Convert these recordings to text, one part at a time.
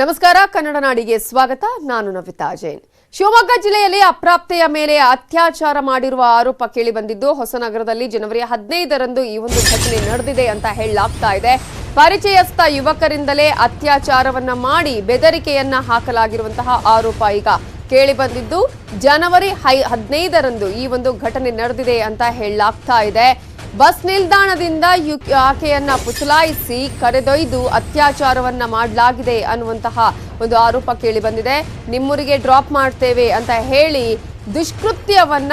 ನಮಸ್ಕಾರ, ಕನ್ನಡ ನಾಡಿಗೆ ಸ್ವಾಗತ. ನಾನು ನವಿತಾ ಜೈನ್. ಶಿವಮೊಗ್ಗ ಜಿಲ್ಲೆಯಲ್ಲಿ ಅಪ್ರಾಪ್ತೆಯ ಮೇಲೆ ಅತ್ಯಾಚಾರ ಮಾಡಿರುವ ಆರೋಪ ಕೇಳಿಬಂದಿದ್ದು, ಹೊಸನಗರದಲ್ಲಿ ಜನವರಿ ಹದಿನೈದರಂದು ಈ ಒಂದು ಘಟನೆ ನಡೆದಿದೆ ಅಂತ ಹೇಳಲಾಗ್ತಾ ಇದೆ. ಪರಿಚಯಸ್ಥ ಯುವಕರಿಂದಲೇ ಅತ್ಯಾಚಾರವನ್ನ ಮಾಡಿ ಬೆದರಿಕೆಯನ್ನ ಹಾಕಲಾಗಿರುವಂತಹ ಆರೋಪ ಈಗ ಕೇಳಿಬಂದಿದ್ದು, ಜನವರಿ ಹೈ, ಹದಿನೈದರಂದು ಈ ಒಂದು ಘಟನೆ ನಡೆದಿದೆ ಅಂತ ಹೇಳಲಾಗ್ತಾ ಇದೆ. ಬಸ್ ನಿಲ್ದಾಣದಿಂದ ಆಕೆಯನ್ನ ಪುಚಲಾಯಿಸಿ ಕರೆದೊಯ್ದು ಅತ್ಯಾಚಾರವನ್ನ ಮಾಡಲಾಗಿದೆ ಅನ್ನುವಂತಹ ಒಂದು ಆರೋಪ ಕೇಳಿ ಬಂದಿದೆ. ನಿಮ್ಮೂರಿಗೆ ಡ್ರಾಪ್ ಮಾಡ್ತೇವೆ ಅಂತ ಹೇಳಿ ದುಷ್ಕೃತ್ಯವನ್ನ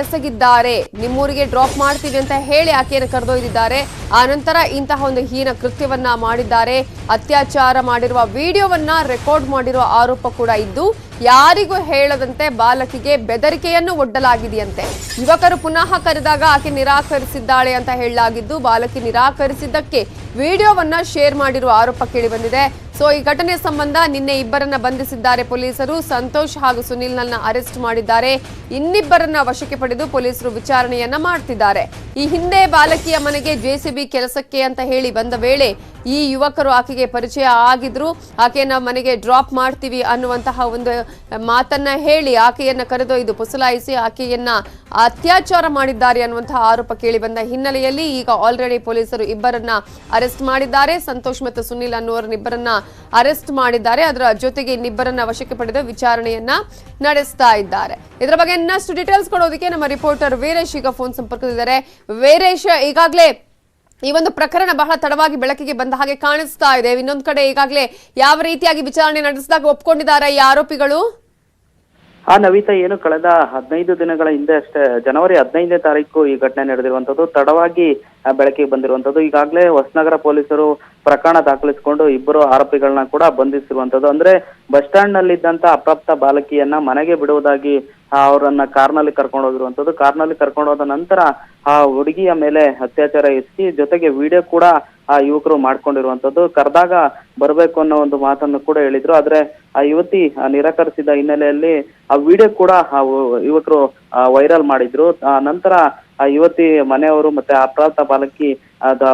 ಎಸಗಿದ್ದಾರೆ. ನಿಮ್ಮೂರಿಗೆ ಡ್ರಾಪ್ ಮಾಡ್ತೀವಿ ಅಂತ ಹೇಳಿ ಆಕೆಯನ್ನು ಕರೆದೊಯ್ದಿದ್ದಾರೆ ಆ ನಂತರ ಇಂತಹ ಒಂದು ಹೀನ ಕೃತ್ಯವನ್ನ ಮಾಡಿದ್ದಾರೆ. ಅತ್ಯಾಚಾರ ಮಾಡಿರುವ ವಿಡಿಯೋವನ್ನ ರೆಕಾರ್ಡ್ ಮಾಡಿರುವ ಆರೋಪ ಕೂಡ ಇದ್ದು, ಯಾರಿಗೂ ಹೇಳದಂತೆ ಬಾಲಕಿಗೆ ಬೆದರಿಕೆಯನ್ನು ಒಡ್ಡಲಾಗಿದೆಯಂತೆ. ಯುವಕರು ಪುನಃ ಕರೆದಾಗ ಆಕೆ ನಿರಾಕರಿಸಿದ್ದಾಳೆ ಅಂತ ಹೇಳಲಾಗಿದ್ದು, ಬಾಲಕಿ ನಿರಾಕರಿಸಿದ್ದಕ್ಕೆ ವಿಡಿಯೋವನ್ನ ಶೇರ್ ಮಾಡಿರುವ ಆರೋಪ ಕೇಳಿ ಬಂದಿದೆ. ಸೊ ಈ ಘಟನೆ ಸಂಬಂಧ ನಿನ್ನೆ ಇಬ್ಬರನ್ನ ಬಂಧಿಸಿದ್ದಾರೆ ಪೊಲೀಸರು. ಸಂತೋಷ್ ಹಾಗೂ ಸುನಿಲ್ನನ್ನ ಅರೆಸ್ಟ್ ಮಾಡಿದ್ದಾರೆ. ಇನ್ನಿಬ್ಬರನ್ನ ವಶಕ್ಕೆ ಪಡೆದು ಪೊಲೀಸರು ವಿಚಾರಣೆಯನ್ನ ಮಾಡ್ತಿದ್ದಾರೆ. ಈ ಹಿಂದೆ ಬಾಲಕಿಯ ಮನೆಗೆ ಜೆಸಿಬಿ ಕೆಲಸಕ್ಕೆ ಅಂತ ಹೇಳಿ ಬಂದ ವೇಳೆ ಈ ಯುವಕರು ಆಕೆಗೆ ಪರಿಚಯ ಆಗಿದ್ರು. ಆಕೆಯನ್ನ ಮನೆಗೆ ಡ್ರಾಪ್ ಮಾಡ್ತೀವಿ ಅನ್ನುವಂತಹ ಒಂದು ಮಾತನ್ನ ಹೇಳಿ ಆಕೆಯನ್ನ ಕರೆದೊಯ್ದು ಪುಸಲಾಯಿಸಿ ಆಕೆಯನ್ನ ಅತ್ಯಾಚಾರ ಮಾಡಿದ್ದಾರೆ ಅನ್ನುವಂತಹ ಆರೋಪ ಕೇಳಿ ಬಂದ ಹಿನ್ನೆಲೆಯಲ್ಲಿ ಈಗ ಆಲ್ರೆಡಿ ಪೊಲೀಸರು ಇಬ್ಬರನ್ನ ಅರೆಸ್ಟ್ ಮಾಡಿದ್ದಾರೆ. ಸಂತೋಷ್ ಮತ್ತು ಸುನಿಲ್ ಅನ್ನುವರನ್ನಿಬ್ಬರನ್ನ ಅರೆಸ್ಟ್ ಮಾಡಿದ್ದಾರೆ. ಅದರ ಜೊತೆಗೆ ಇನ್ನಿಬ್ಬರನ್ನ ವಶಕ್ಕೆ ಪಡೆದು ವಿಚಾರಣೆಯನ್ನ ನಡೆಸ್ತಾ ಇದ್ದಾರೆ. ಇದರ ಬಗ್ಗೆ ಇನ್ನಷ್ಟು ಡೀಟೇಲ್ಸ್ ಕೊಡೋದಕ್ಕೆ ನಮ್ಮ ರಿಪೋರ್ಟರ್ ವೀರೇಶ್ ಈಗ ಫೋನ್ ಸಂಪರ್ಕದಿದ್ದಾರೆ ವೀರೇಶ್ ಈಗಾಗಲೇ ಈ ಒಂದು ಪ್ರಕರಣ ಬಹಳ ತಡವಾಗಿ ಬೆಳಕಿಗೆ ಬಂದ ಹಾಗೆ ಕಾಣಿಸ್ತಾ ಇದೆ. ಇನ್ನೊಂದು ಕಡೆ ಈಗಾಗಲೇ ಯಾವ ರೀತಿಯಾಗಿ ವಿಚಾರಣೆ ನಡೆಸಿದಾಗ ಒಪ್ಕೊಂಡಿದ್ದಾರೆ ಈ ಆರೋಪಿಗಳು? ಆ ನವಿತಾ ಏನು ಕಳೆದ ಹದಿನೈದು ದಿನಗಳ ಹಿಂದೆ ಅಷ್ಟೇ, ಜನವರಿ ಹದಿನೈದನೇ ತಾರೀಕು ಈ ಘಟನೆ ನಡೆದಿರುವಂತದ್ದು ತಡವಾಗಿ ಬೆಳಕಿಗೆ ಬಂದಿರುವಂತದ್ದು ಈಗಾಗಲೇ ಹೊಸನಗರ ಪೊಲೀಸರು ಪ್ರಕರಣ ದಾಖಲಿಸಿಕೊಂಡು ಇಬ್ಬರು ಆರೋಪಿಗಳನ್ನ ಕೂಡ ಬಂಧಿಸಿರುವಂತದ್ದು ಅಂದ್ರೆ ಬಸ್ ಸ್ಟ್ಯಾಂಡ್ ನಲ್ಲಿದ್ದಂತ ಅಪ್ರಾಪ್ತ ಬಾಲಕಿಯನ್ನ ಮನೆಗೆ ಬಿಡುವುದಾಗಿ ಅವರನ್ನ ಕಾರ್ನಲ್ಲಿ ಕರ್ಕೊಂಡು ಹೋಗಿರುವಂತದ್ದು. ಕಾರ್ನಲ್ಲಿ ಕರ್ಕೊಂಡು ಹೋದ ನಂತರ ಆ ಹುಡುಗಿಯ ಮೇಲೆ ಅತ್ಯಾಚಾರ ಎಸಗಿ ಜೊತೆಗೆ ವಿಡಿಯೋ ಕೂಡ ಆ ಯುವಕರು ಮಾಡ್ಕೊಂಡಿರುವಂತದ್ದು. ಕರೆದಾಗ ಬರಬೇಕು ಅನ್ನೋ ಒಂದು ಮಾತನ್ನು ಕೂಡ ಹೇಳಿದ್ರು. ಆದ್ರೆ ಆ ಯುವತಿ ನಿರಾಕರಿಸಿದ ಹಿನ್ನೆಲೆಯಲ್ಲಿ ಆ ವಿಡಿಯೋ ಕೂಡ ಆ ಯುವಕರು ವೈರಲ್ ಮಾಡಿದ್ರು. ಆ ನಂತರ ಆ ಯುವತಿ ಮನೆಯವರು ಮತ್ತೆ ಅಪರಾಧ ಬಾಲಕಿ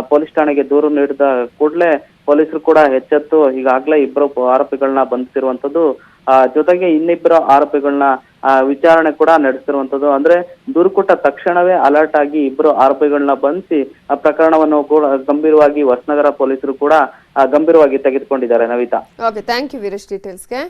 ಪೊಲೀಸ್ ಠಾಣೆಗೆ ದೂರು ನೀಡಿದ ಕೂಡಲೇ ಪೊಲೀಸರು ಕೂಡ ಹೆಚ್ಚೆತ್ತು ಈಗಾಗಲೇ ಇಬ್ಬರು ಆರೋಪಿಗಳನ್ನ ಬಂಧಿಸಿರುವಂತದ್ದು. ಆ, ಜೊತೆಗೆ ಇನ್ನಿಬ್ಬರು ಆರೋಪಿಗಳನ್ನ ವಿಚಾರಣೆ ಕೂಡ ನಡೆಸಿರುವಂತದ್ದು. ಅಂದ್ರೆ ದೂರು ಕೊಟ್ಟ ತಕ್ಷಣವೇ ಅಲರ್ಟ್ ಆಗಿ ಇಬ್ಬರು ಆರೋಪಿಗಳನ್ನ ಬಂಧಿಸಿ ಆ ಪ್ರಕರಣವನ್ನು ಕೂಡ ಗಂಭೀರವಾಗಿ ಹೊಸನಗರ ಪೊಲೀಸರು ಕೂಡ ಆ, ಗಂಭೀರವಾಗಿ ತೆಗೆದುಕೊಂಡಿದ್ದಾರೆ Navitha. Okay thank you Veeresh ಡೀಟೇಲ್ಸ್ಗೆ